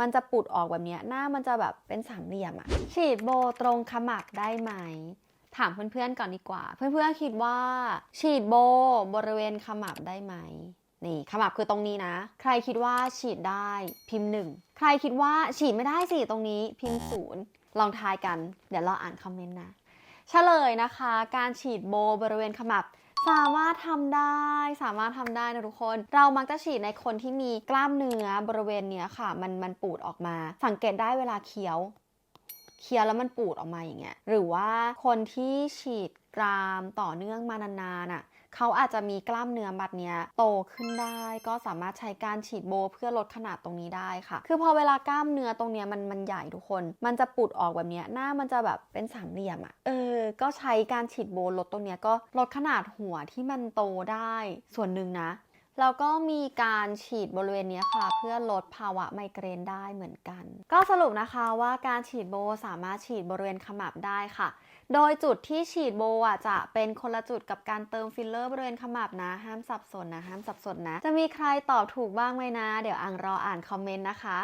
มันจะปุดออกแบบนี้หน้ามันจะแบบเป็นสามเหลี่ยมอะฉีดโบตรงขมับได้ไหม ถามเพื่อนๆก่อนดีกว่า เพื่อนๆคิดว่า ฉีดโบบริเวณขมับได้ไหมนี่ขมับคือตรงนี้นะ ใครคิดว่าฉีดได้พิมพ์หนึ่งใครคิดว่าฉีดไม่ได้สิตรงนี้พิมพ์ศูนย์ลองทายกัน เดี๋ยวเราอ่านคอมเมนต์นะ เฉลยนะคะ การฉีดโบบริเวณขมับ สามารถทำได้สามารถทำได้นะทุกคน เรามักจะฉีดในคนที่มีกล้ามเนื้อบริเวณเนี้ยค่ะ มันมันปูดออกมา สังเกตได้เวลาเคี้ยว เคี้ยวแล้วมันปูดออกมาอย่างเงี้ยหรือว่าคนที่ฉีดกรามต่อเนื่องมานานๆอะเขาอาจจะมีกล้ามเนื้อมัดเนี้ยโตขึ้นได้ ก็สามารถใช้การฉีดโบเพื่อลดขนาดตรงนี้ได้ค่ะ คือพอเวลากล้ามเนื้อตรงเนี้ยมันมันใหญ่ทุกคน มันจะปุดออกแบบเนี้ยหน้ามันจะแบบเป็นสามเหลี่ยมอะ่ะเออ ก็ใช้การฉีดโบลดตรงเนี้ยก็ลดขนาดหัวที่มันโตได้ส่วนหนึ่งนะ แล้วก็มีการฉีดบริเวณนี้ค่ะ เพื่อลดภาวะไมเกรนได้เหมือนกัน ก็สรุปนะคะว่าการฉีดโบสามารถฉีดบริเวณขมับได้ค่ะ โดยจุดที่ฉีดโบอะจะเป็นคนละจุดกับการเติมฟิลเลอร์บริเวณขมับนะ ห้ามสับสนนะ ห้ามสับสนนะ จะมีใครตอบถูกบ้างไหมนะ เดี๋ยวอังรออ่านคอมเมนต์นะคะ